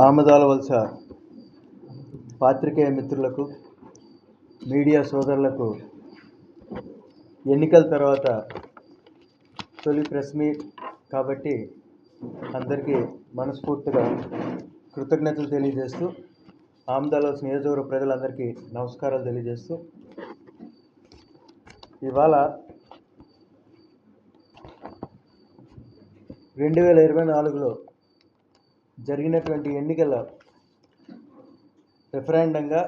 ఆమదాల వలస పాత్రికేయ మిత్రులకు మీడియా సోదరులకు ఎన్నికల తర్వాత తొలి ప్రెస్ మీట్ కాబట్టి అందరికీ మనస్ఫూర్తిగా కృతజ్ఞతలు తెలియజేస్తూ ఆమదాల వలస నియోజకవర్గ ప్రజలందరికీ నమస్కారాలు తెలియజేస్తూ ఇవాళ రెండు వేల ఇరవై నాలుగులో జరిగినటువంటి ఎన్నికల రిఫరెండంగా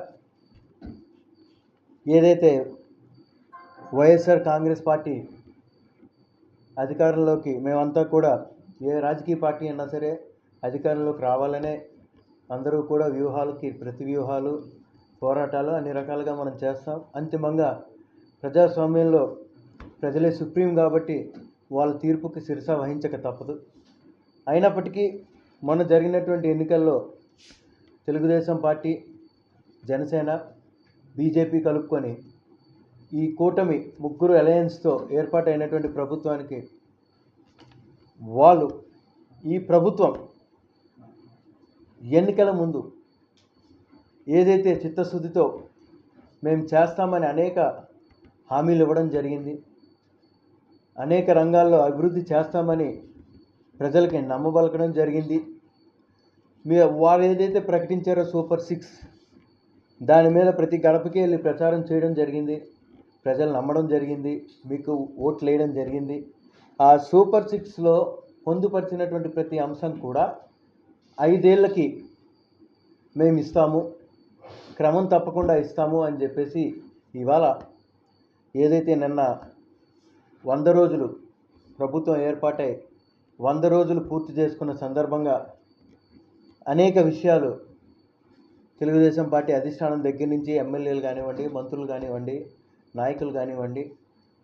ఏదైతే వైఎస్ఆర్ కాంగ్రెస్ పార్టీ అధికారంలోకి మేమంతా కూడా ఏ రాజకీయ పార్టీ అయినా సరే అధికారంలోకి రావాలనే అందరూ కూడా వ్యూహాలకి ప్రతి వ్యూహాలు పోరాటాలు అన్ని రకాలుగా మనం చేస్తాం. అంతిమంగా ప్రజాస్వామ్యంలో ప్రజలే సుప్రీం కాబట్టి వాళ్ళ తీర్పుకి శిరస వహించక తప్పదు. అయినప్పటికీ మొన్న జరిగినటువంటి ఎన్నికల్లో తెలుగుదేశం పార్టీ జనసేన బీజేపీ కలుపుకొని ఈ కూటమి ముగ్గురు అలయన్స్తో ఏర్పాటైనటువంటి ప్రభుత్వానికి వాళ్ళు ఈ ప్రభుత్వం ఎన్నికల ముందు ఏదైతే చిత్తశుద్ధితో మేము చేస్తామని అనేక హామీలు ఇవ్వడం జరిగింది. అనేక రంగాల్లో అభివృద్ధి చేస్తామని ప్రజలకి నమ్మబలకడం జరిగింది. మీ వారు ఏదైతే ప్రకటించారో సూపర్ సిక్స్ దాని మీద ప్రతి గడపకి వెళ్ళి ప్రచారం చేయడం జరిగింది. ప్రజలు నమ్మడం జరిగింది. మీకు ఓట్లు వేయడం జరిగింది. ఆ సూపర్ సిక్స్లో పొందుపరిచినటువంటి ప్రతి అంశం కూడా ఐదేళ్ళకి మేము ఇస్తాము. క్రమం తప్పకుండా ఇస్తాము అని చెప్పేసి ఇవాళ ఏదైతే నిన్న వంద రోజులు ప్రభుత్వం ఏర్పాటై వంద రోజులు పూర్తి చేసుకున్న సందర్భంగా అనేక విషయాలు తెలుగుదేశం పార్టీ అధిష్టానం దగ్గర నుంచి ఎమ్మెల్యేలు కానివ్వండి మంత్రులు కానివ్వండి నాయకులు కానివ్వండి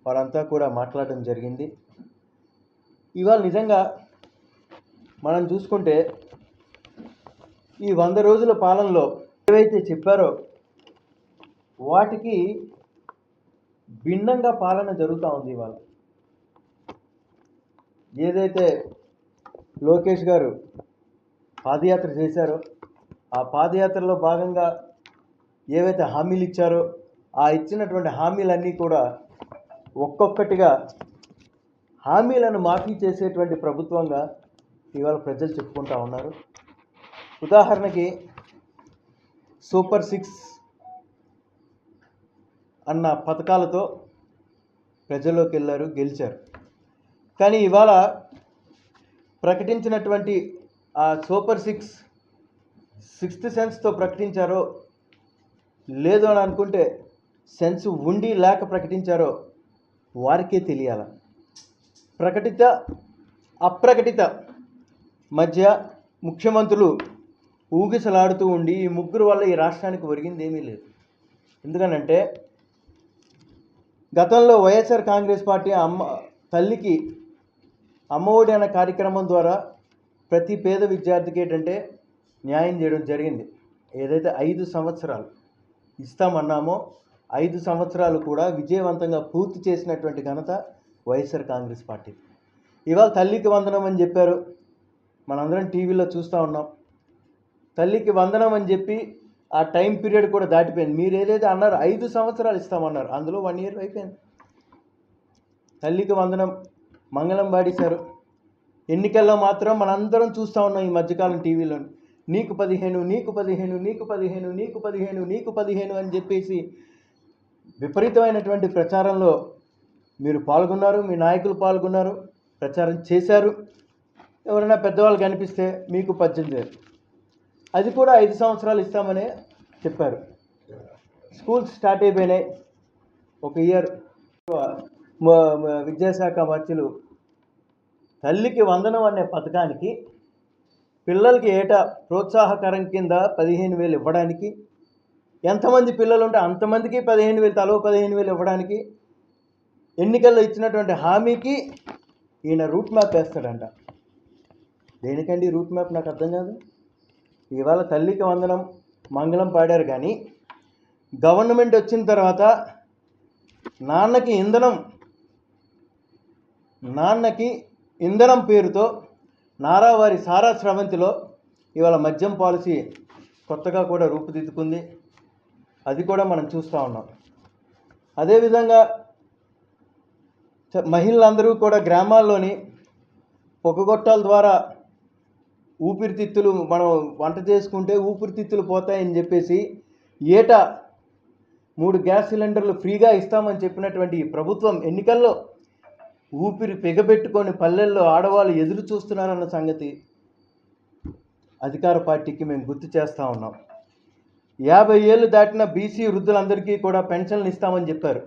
వారంతా కూడా మాట్లాడడం జరిగింది. ఇవాళ నిజంగా మనం చూసుకుంటే ఈ వంద రోజుల పాలనలో ఏవైతే చెప్పారో వాటికి భిన్నంగా పాలన జరుగుతూ ఉంది ఇవాళ. ఏదైతే లోకేష్ గారు పాదయాత్ర చేశారో ఆ పాదయాత్రలో భాగంగా ఏవైతే హామీలు ఇచ్చారో ఆ ఇచ్చినటువంటి హామీలన్నీ కూడా ఒక్కొక్కటిగా హామీలను మాఫీ చేసేటువంటి ప్రభుత్వంగా ఇవాళ ప్రజలు చెప్పుకుంటా ఉన్నారు. ఉదాహరణకి సూపర్ సిక్స్ అన్న పథకాలతో ప్రజల్లోకి వెళ్ళారు గెలిచారు. కానీ ఇవాళ ప్రకటించినటువంటి ఆ సూపర్ సిక్స్ సిక్స్త్ సెన్స్తో ప్రకటించారో లేదు అని అనుకుంటే సెన్స్ ఉండి లేక ప్రకటించారో వారికే తెలియాల. ప్రకటిత అప్రకటిత మధ్య ముఖ్యమంత్రులు ఊగిసలాడుతూ ఉండి ఈ ముగ్గురు వల్ల ఈ రాష్ట్రానికి ఒరిగింది ఏమీ లేదు. ఎందుకనంటే గతంలో వైఎస్ఆర్ కాంగ్రెస్ పార్టీ అమ్మ తల్లికి అమ్మఒడి అనే కార్యక్రమం ద్వారా ప్రతి పేద విద్యార్థికి ఏంటంటే న్యాయం చేయడం జరిగింది. ఏదైతే ఐదు సంవత్సరాలు ఇస్తామన్నామో ఐదు సంవత్సరాలు కూడా విజయవంతంగా పూర్తి చేసినటువంటి ఘనత వైఎస్ఆర్ కాంగ్రెస్ పార్టీ. ఇవాళ తల్లికి వందనం అని చెప్పారు. మనందరం టీవీలో చూస్తూ ఉన్నాం. తల్లికి వందనం అని చెప్పి ఆ టైం పీరియడ్ కూడా దాటిపోయింది. మీరు ఏదైతే అన్నారు ఐదు సంవత్సరాలు ఇస్తామన్నారు అందులో వన్ ఇయర్ అయిపోయింది. తల్లికి వందనం మంగళం పాడేశారు ఎన్నికల్లో మాత్రం మనందరం చూస్తూ ఉన్నాం ఈ మధ్యకాలం టీవీలో నీకు పదిహేను నీకు పదిహేను నీకు పదిహేను నీకు పదిహేను నీకు పదిహేను అని చెప్పేసి విపరీతమైనటువంటి ప్రచారంలో మీరు పాల్గొన్నారు మీ నాయకులు పాల్గొన్నారు ప్రచారం చేశారు. ఎవరైనా పెద్దవాళ్ళు కనిపిస్తే మీకు పద్దెనిమిది అది కూడా ఐదు సంవత్సరాలు ఇస్తామని చెప్పారు. స్కూల్స్ స్టార్ట్ అయిపోయినాయి. ఒక ఇయర్. విద్యాశాఖ మంత్రులు తల్లికి వందనం అనే పథకానికి పిల్లలకి ఏటా ప్రోత్సాహకరం కింద పదిహేను వేలు ఇవ్వడానికి ఎంతమంది పిల్లలు ఉంటే అంతమందికి పదిహేను వేలు తలో పదిహేను వేలు ఇవ్వడానికి ఎన్నికల్లో ఇచ్చినటువంటి హామీకి ఈయన రూట్ మ్యాప్ వేస్తాడంట. దేనికండి రూట్ మ్యాప్? నాకు అర్థం కాదు. ఇవాళ తల్లికి వందనం మంగళం పాడారు కానీ గవర్నమెంట్ వచ్చిన తర్వాత నాన్నకి ఇంధనం నాన్నకి ఇంధనం పేరుతో నారావారి సారా స్రవంతిలో ఇవాళ మద్యం పాలసీ కొత్తగా కూడా రూపుదిద్దుకుంది. అది కూడా మనం చూస్తూ ఉన్నాం. అదేవిధంగా చ- మహిళలందరూ కూడా గ్రామాల్లోని పొగగొట్టాల ద్వారా ఊపిరితిత్తులు మనం వంట చేసుకుంటే ఊపిరితిత్తులు పోతాయని చెప్పేసి ఏటా మూడు గ్యాస్ సిలిండర్లు ఫ్రీగా ఇస్తామని చెప్పినటువంటి ప్రభుత్వం ఎన్నికల్లో ఊపిరి పెగబెట్టుకొని పల్లెల్లో ఆడవాళ్ళు ఎదురు చూస్తున్నారన్న సంగతి అధికార పార్టీకి మేము గుర్తు చేస్తూ ఉన్నాం. యాభై ఏళ్ళు దాటిన బీసీ వృద్ధులందరికీ కూడా పెన్షన్లు ఇస్తామని చెప్పారు.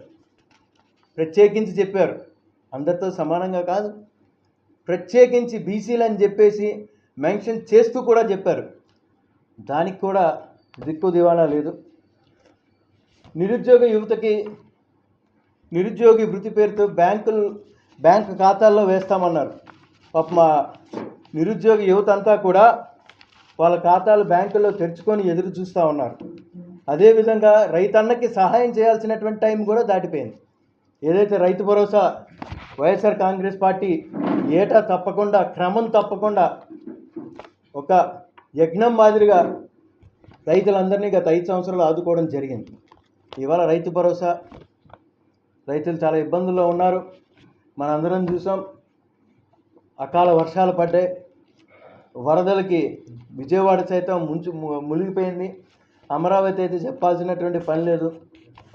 ప్రత్యేకించి చెప్పారు. అందరితో సమానంగా కాదు. ప్రత్యేకించి బీసీలు అని చెప్పేసి మెన్షన్ చేస్తూ కూడా చెప్పారు. దానికి కూడా దిక్కు దివాణా లేదు. నిరుద్యోగ యువతకి నిరుద్యోగి వృత్తి పేరుతో బ్యాంకులు బ్యాంకు ఖాతాల్లో వేస్తామన్నారు. పాప మా నిరుద్యోగ యువత అంతా కూడా వాళ్ళ ఖాతాలు బ్యాంకుల్లో తెరుచుకొని ఎదురు చూస్తూ ఉన్నారు. అదేవిధంగా రైతన్నకి సహాయం చేయాల్సినటువంటి టైం కూడా దాటిపోయింది. ఏదైతే రైతు భరోసా వైఎస్ఆర్ కాంగ్రెస్ పార్టీ ఏటా తప్పకుండా క్రమం తప్పకుండా ఒక యజ్ఞం మాదిరిగా రైతులందరినీ గత ఐదు సంవత్సరాలు ఆదుకోవడం జరిగింది. ఇవాళ రైతు భరోసా రైతులు చాలా ఇబ్బందుల్లో ఉన్నారు. మనందరం చూసాం. అకాల వర్షాలు పడ్డాయి. వరదలకి విజయవాడ సైతం ముంచు ము- మునిగిపోయింది. అమరావతి అయితే చెప్పాల్సినటువంటి పని లేదు.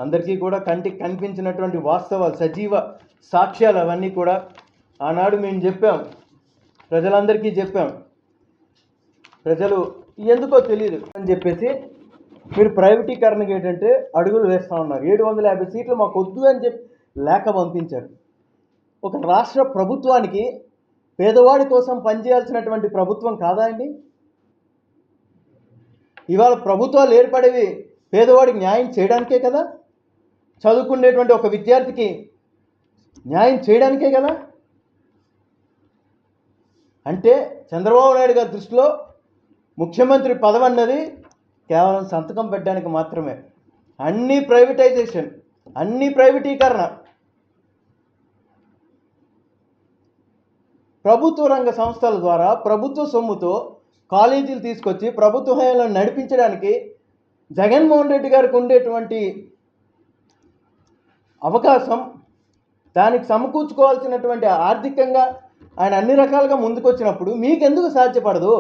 అందరికీ కూడా కంటికి కనిపించినటువంటి వాస్తవాలు సజీవ సాక్ష్యాలు అవన్నీ కూడా ఆనాడు మేము చెప్పాం. ప్రజలందరికీ చెప్పాం. ప్రజలు ఎందుకో తెలియదు అని చెప్పేసి మీరు ప్రైవేటీకరణకి ఏంటంటే అడుగులు వేస్తూ ఉన్నారు. ఏడు వందల యాభై సీట్లు మాకు వద్దు అని చెప్పి లేఖ పంపించారు. ఒక రాష్ట్ర ప్రభుత్వానికి పేదవాడి కోసం పనిచేయాల్సినటువంటి ప్రభుత్వం కాదా అండి? ఇవాళ ప్రభుత్వాలు ఏర్పడేవి పేదవాడికి న్యాయం చేయడానికే కదా? చదువుకునేటువంటి ఒక విద్యార్థికి న్యాయం చేయడానికే కదా? అంటే చంద్రబాబు నాయుడు గారి దృష్టిలో ముఖ్యమంత్రి పదవి అన్నది కేవలం సంతకం పెట్టడానికి మాత్రమే. అన్నీ ప్రైవేటైజేషన్ అన్నీ ప్రైవేటీకరణ ప్రభుత్వ రంగ సంస్థల ద్వారా ప్రభుత్వ సొమ్ముతో కాలేజీలు తీసుకొచ్చి ప్రభుత్వ హయాంలో నడిపించడానికి జగన్మోహన్ రెడ్డి గారికి ఉండేటువంటి అవకాశం దానికి సమకూర్చుకోవాల్సినటువంటి ఆర్థికంగా ఆయన అన్ని రకాలుగా ముందుకొచ్చినప్పుడు మీకెందుకు సాధ్యపడదు?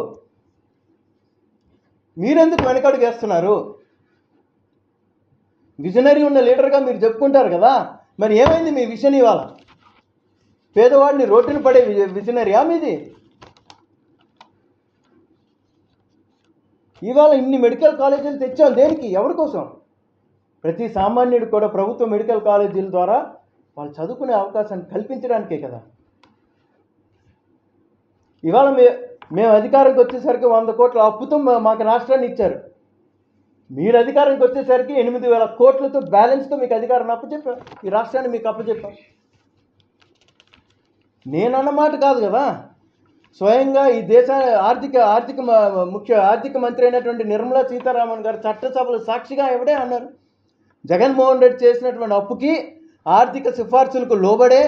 మీరెందుకు వెనకడుగు వేస్తున్నారు? విజనరీ ఉన్న లీడర్గా మీరు చెప్పుకుంటారు కదా. మరి ఏమైంది మీ విజన్ ఇవాళ? పేదవాడిని రోడ్డున పడే వి- విజనరీయా మీది? ఇవాళ ఇన్ని మెడికల్ కాలేజీలు తెచ్చాం దేనికి? ఎవరి కోసం? ప్రతి సామాన్యుడు కూడా ప్రభుత్వ మెడికల్ కాలేజీల ద్వారా వాళ్ళు చదువుకునే అవకాశాన్ని కల్పించడానికే కదా. ఇవాళ మే మేము అధికారంకి వచ్చేసరికి వంద కోట్ల అప్పుతో మాకు రాష్ట్రాన్ని ఇచ్చారు. మీరు అధికారానికి వచ్చేసరికి ఎనిమిది వేల కోట్లతో బ్యాలెన్స్తో మీకు అధికారాన్ని అప్పచెప్పారు ఈ రాష్ట్రాన్ని మీకు అప్పచెప్పారు నేనన్న మాట కాదు కదా. స్వయంగా ఈ దేశ ఆర్థిక ఆర్థిక ముఖ్య ఆర్థిక మంత్రి అయినటువంటి నిర్మలా సీతారామన్ గారు చట్టసభలో సాక్షిగా ఎవడే అన్నారు. జగన్మోహన్ రెడ్డి చేసినటువంటి అప్పుకి ఆర్థిక సిఫార్సులకు లోబడే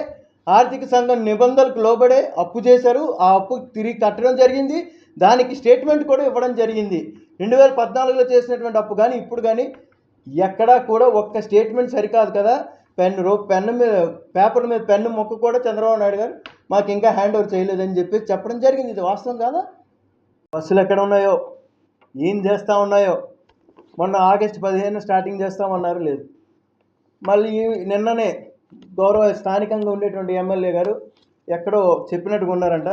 ఆర్థిక సంఘం నిబంధనలకు లోబడే అప్పు చేశారు. ఆ అప్పు తిరిగి కట్టడం జరిగింది. దానికి స్టేట్మెంట్ కూడా ఇవ్వడం జరిగింది. రెండు వేల పద్నాలుగులో చేసినటువంటి అప్పు కానీ ఇప్పుడు కానీ ఎక్కడా కూడా ఒక్క స్టేట్మెంట్ సరికాదు కదా. పెన్ను రో పెన్ను మీద పేపర్ మీద పెన్ను మొక్క కూడా చంద్రబాబు నాయుడు గారు మాకు ఇంకా హ్యాండ్ ఓవర్ చేయలేదని చెప్పి చెప్పడం జరిగింది. ఇది వాస్తవం కాదా? బస్సులు ఎక్కడ ఉన్నాయో? ఏం చేస్తూ ఉన్నాయో? మొన్న ఆగస్టు పదిహేను స్టార్టింగ్ చేస్తామన్నారు లేదు. మళ్ళీ నిన్ననే గౌరవ స్థానికంగా ఉండేటువంటి ఎమ్మెల్యే గారు ఎక్కడో చెప్పినట్టుగా ఉన్నారంట.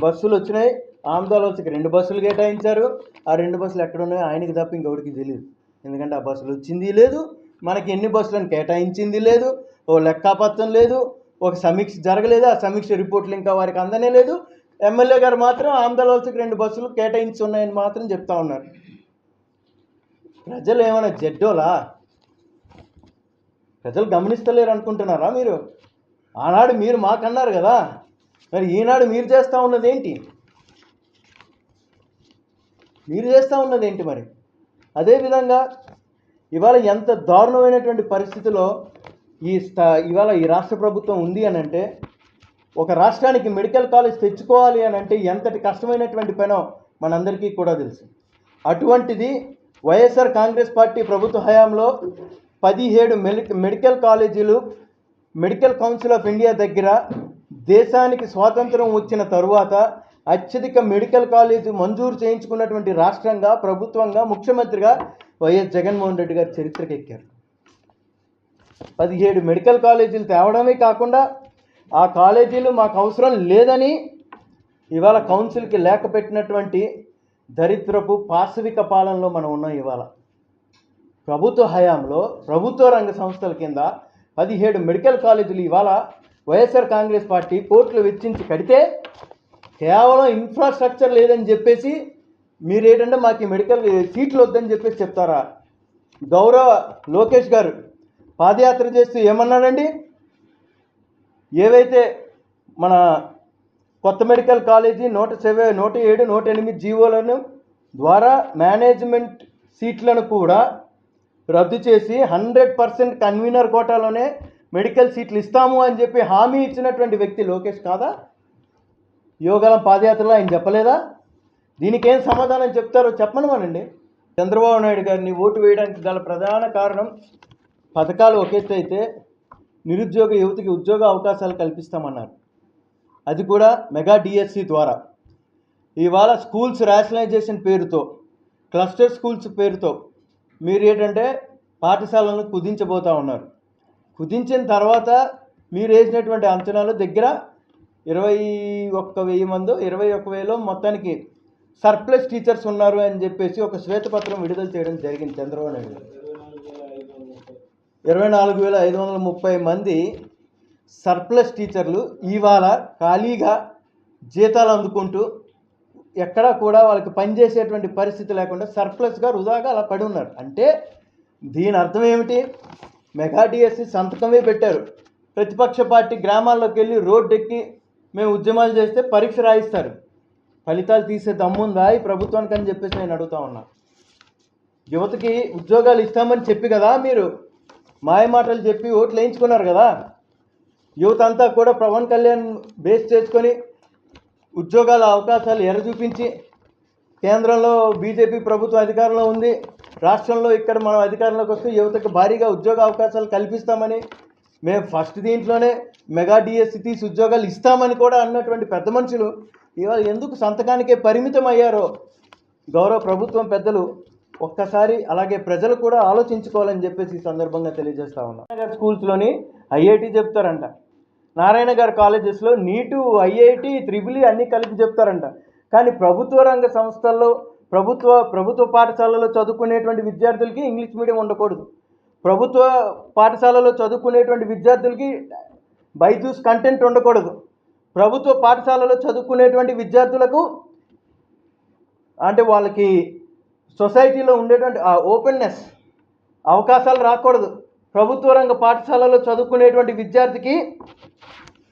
బస్సులు వచ్చినాయి. ఆందోళనకి రెండు బస్సులు కేటాయించారు. ఆ రెండు బస్సులు ఎక్కడ ఉన్నాయో ఆయనకి తప్ప ఇంకొకటికి తెలియదు ఎందుకంటే ఆ బస్సులు వచ్చింది లేదు. మనకి ఎన్ని బస్సులను కేటాయించింది లేదు ఓ లెక్కాపత్రం లేదు ఒక సమీక్ష జరగలేదు ఆ సమీక్ష రిపోర్ట్లు ఇంకా వారికి అందనే లేదు. ఎమ్మెల్యే గారు మాత్రం ఆందోళనకి రెండు బస్సులు కేటాయించి ఉన్నాయని మాత్రం చెప్తా ఉన్నారు. ప్రజలు ఏమైనా జడ్డోలా? ప్రజలు గమనిస్తలేరు అనుకుంటున్నారా మీరు? ఆనాడు మీరు మాకన్నారు కదా. మరి ఈనాడు మీరు చేస్తూ ఉన్నది ఏంటి మీరు చేస్తూ ఉన్నది ఏంటి మరి? అదేవిధంగా ఇవాళ ఎంత దారుణమైనటువంటి పరిస్థితిలో ఈ స్థా ఇవాళ ఈ రాష్ట్ర ప్రభుత్వం ఉంది అని అంటే ఒక రాష్ట్రానికి మెడికల్ కాలేజ్ తెచ్చుకోవాలి అని అంటే ఎంతటి కష్టమైనటువంటి పనో మనందరికీ కూడా తెలుసు. అటువంటిది వైఎస్ఆర్ కాంగ్రెస్ పార్టీ ప్రభుత్వ హయాంలో పదిహేడు మెడి మెడికల్ కాలేజీలు మెడికల్ కౌన్సిల్ ఆఫ్ ఇండియా దగ్గర దేశానికి స్వాతంత్రం వచ్చిన తరువాత అత్యధిక మెడికల్ కాలేజీ మంజూరు చేయించుకున్నటువంటి రాష్ట్రంగా ప్రభుత్వంగా ముఖ్యమంత్రిగా వైఎస్ జగన్మోహన్ రెడ్డి గారు చరిత్రకెక్కారు. పదిహేడు మెడికల్ కాలేజీలు తేవడమే కాకుండా ఆ కాలేజీలు మాకు అవసరం లేదని ఇవాళ కౌన్సిల్కి లేఖ పెట్టినటువంటి దరిద్రపు పాశవిక పాలనలో మనం ఉన్నాం ఇవాళ. ప్రభుత్వ హయాంలో ప్రభుత్వ రంగ సంస్థల కింద పదిహేడు మెడికల్ కాలేజీలు ఇవాళ వైఎస్ఆర్ కాంగ్రెస్ పార్టీ కోట్లు వెచ్చించి కడితే కేవలం ఇన్ఫ్రాస్ట్రక్చర్ లేదని చెప్పేసి మీరు ఏంటంటే మాకు మెడికల్ సీట్లు వద్దని చెప్పేసి చెప్తారా? గౌరవ లోకేష్ గారు పాదయాత్ర చేస్తూ ఏమన్నాడండి? ఏవైతే మన కొత్త మెడికల్ కాలేజీ నూట సెవె నూట ఏడు నూట ఎనిమిది జీవోలను ద్వారా మేనేజ్మెంట్ సీట్లను కూడా రద్దు చేసి హండ్రెడ్ పర్సెంట్ కన్వీనర్ కోటాలోనే మెడికల్ సీట్లు ఇస్తాము అని చెప్పి హామీ ఇచ్చినటువంటి వ్యక్తి లోకేష్ కాదా? యోగాలం పాదయాత్రలో ఆయన చెప్పలేదా? దీనికేం సమాధానం చెప్తారో చెప్పనమానండి. చంద్రబాబు నాయుడు గారిని ఓటు వేయడానికి గల ప్రధాన కారణం పథకాలు ఒక ఎత్తు అయితే నిరుద్యోగ యువతికి ఉద్యోగ అవకాశాలు కల్పిస్తామన్నారు. అది కూడా మెగా డిఎస్సి ద్వారా. ఇవాళ స్కూల్స్ రేషనలైజేషన్ పేరుతో క్లస్టర్ స్కూల్స్ పేరుతో మీరు ఏంటంటే పాఠశాలను కుదించబోతా ఉన్నారు. కుదించిన తర్వాత మీరు వేసినటువంటి అంచనాలు దగ్గర ఇరవై ఒక్క వెయ్యి మందో ఇరవై ఒక్క వేలో మొత్తానికి సర్ప్లస్ టీచర్స్ ఉన్నారు అని చెప్పేసి ఒక శ్వేతపత్రం విడుదల చేయడం జరిగింది చంద్రబాబు నాయుడు ఇరవై నాలుగు వేల ఐదు వందల ముప్పై మంది సర్ప్లస్ టీచర్లు ఇవాళ ఖాళీగా జీతాలు అందుకుంటూ ఎక్కడా కూడా వాళ్ళకి పనిచేసేటువంటి పరిస్థితి లేకుండా సర్ప్లస్గా వృధాగా అలా పడి ఉన్నారు. అంటే దీని అర్థం ఏమిటి? మెగా డిఎస్సి సంతకమే పెట్టారు. ప్రతిపక్ష పార్టీ గ్రామాల్లోకి వెళ్ళి రోడ్డెక్కి మేము ఉద్యమాలు చేస్తే పరీక్ష రాయిస్తారు. ఫలితాలు తీసే దమ్ముందా ఈ ప్రభుత్వానికి అని చెప్పేసి నేను అడుగుతా ఉన్నా. యువతకి ఉద్యోగాలు ఇస్తామని చెప్పి కదా మీరు మాయ మాటలు చెప్పి ఓట్లు వేయించుకున్నారు కదా. యువత అంతా కూడా పవన్ కళ్యాణ్ బేస్ చేసుకొని ఉద్యోగాల అవకాశాలు ఎర చూపించి కేంద్రంలో బీజేపీ ప్రభుత్వం అధికారంలో ఉంది. రాష్ట్రంలో ఇక్కడ మనం అధికారంలోకి వస్తే యువతకు భారీగా ఉద్యోగ అవకాశాలు కల్పిస్తామని మేము ఫస్ట్ దీంట్లోనే మెగా డిఎస్సి తీసి ఉద్యోగాలు ఇస్తామని కూడా అన్నటువంటి పెద్ద మనుషులు ఇవాళ ఎందుకు సంతకానికే పరిమితం అయ్యారో గౌరవ ప్రభుత్వం పెద్దలు ఒక్కసారి అలాగే ప్రజలు కూడా ఆలోచించుకోవాలని చెప్పేసి ఈ సందర్భంగా తెలియజేస్తా ఉన్నాం. గారి స్కూల్స్లోని ఐఐటి చెప్తారంట. నారాయణ గారి కాలేజెస్లో నీటు ఐఐటి త్రిబులి అన్నీ కలిపి చెప్తారంట. కానీ ప్రభుత్వ రంగ సంస్థల్లో ప్రభుత్వ ప్రభుత్వ పాఠశాలలో చదువుకునేటువంటి విద్యార్థులకి ఇంగ్లీష్ మీడియం ఉండకూడదు. ప్రభుత్వ పాఠశాలలో చదువుకునేటువంటి విద్యార్థులకి బైజూస్ కంటెంట్ ఉండకూడదు. ప్రభుత్వ పాఠశాలలో చదువుకునేటువంటి విద్యార్థులకు అంటే వాళ్ళకి సొసైటీలో ఉండేటువంటి ఆ ఓపెన్నెస్ అవకాశాలు రాకూడదు. ప్రభుత్వ రంగ పాఠశాలలో చదువుకునేటువంటి విద్యార్థికి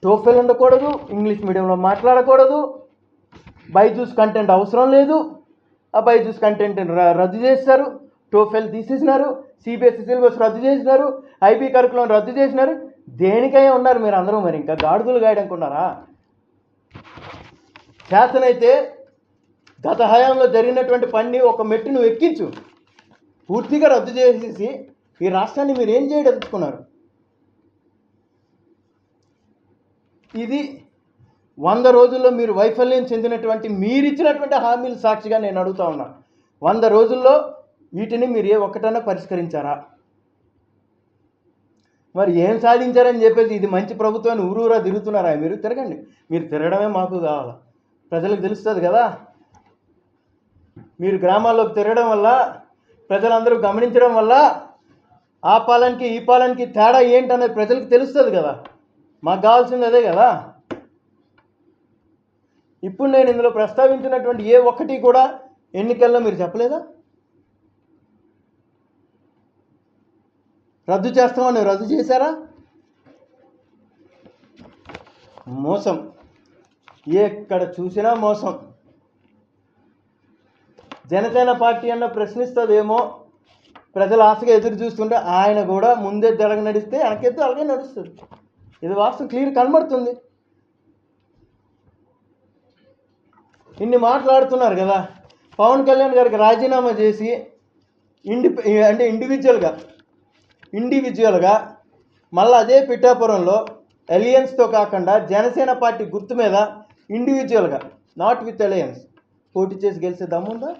టోఫెల్ ఉండకూడదు ఇంగ్లీష్ మీడియంలో మాట్లాడకూడదు. బైజూస్ కంటెంట్ అవసరం లేదు. ఆ బైజూస్ కంటెంట్ రద్దు చేస్తారు. టోఫెల్ తీసేసినారు సిబిఎస్సి సిలబస్ రద్దు చేసినారు ఐబీ కరికులం రద్దు చేసినారు. దేనికై ఉన్నారు మీరు అందరూ మరి? ఇంకా గాడుగులు గాయడానికి ఉన్నారా చేతనైతే గత హయాంలో జరిగినటువంటి పని ఒక మెట్టును ఎక్కించు. పూర్తిగా రద్దు చేసేసి ఈ రాష్ట్రాన్ని మీరు ఏం చేయదలుచుకున్నారు? ఇది వంద రోజుల్లో మీరు వైఫల్యం చెందినటువంటి మీరిచ్చినటువంటి హామీలు సాక్షిగా నేను అడుగుతా ఉన్నా. వంద రోజుల్లో వీటిని మీరు ఏ ఒక్కటన్నా పరిష్కరించారా? మరి ఏం సాధించారని చెప్పేసి ఇది మంచి ప్రభుత్వాన్ని ఊరూరా తిరుగుతున్నారా? మీరు తిరగండి. మీరు తిరగడమే మాకు కావాలి? ప్రజలకు తెలుస్తుంది కదా? మీరు గ్రామాల్లోకి తిరగడం వల్ల ప్రజలందరూ గమనించడం వల్ల ఆ పాలనకి ఈ పాలనకి తేడా ఏంటనేది ప్రజలకు తెలుస్తుంది కదా? మాకు కావాల్సింది అదే కదా? ఇప్పుడు నేను ఇందులో ప్రస్తావించినటువంటి ఏ ఒక్కటి కూడా ఎన్నికల్లో మీరు చెప్పలేదా? రద్దు చేస్తామని రద్దు చేశారా? మోసం. ఎక్కడ చూసినా మోసం. జనసేన పార్టీ అన్న ప్రశ్నిస్తుందేమో. ప్రజలు ఆశగా ఎదురు చూస్తుంటే ఆయన కూడా ముందే జరగ నడిస్తే వెనకెద్దు అలాగే నడుస్తుంది. ఇది వాస్తవం క్లియర్ కనబడుతుంది. ఇన్ని మాట్లాడుతున్నారు కదా. పవన్ కళ్యాణ్ గారికి రాజీనామా చేసి ఇండి అంటే ఇండివిజువల్గా ఇండివిజువల్గా మళ్ళీ అదే పిఠాపురంలో అలియన్స్తో కాకుండా జనసేన పార్టీ గుర్తు మీద ఇండివిజువల్గా నాట్ విత్ అలయన్స్ పోటీ చేసి గెలిచే దమ్ముందా?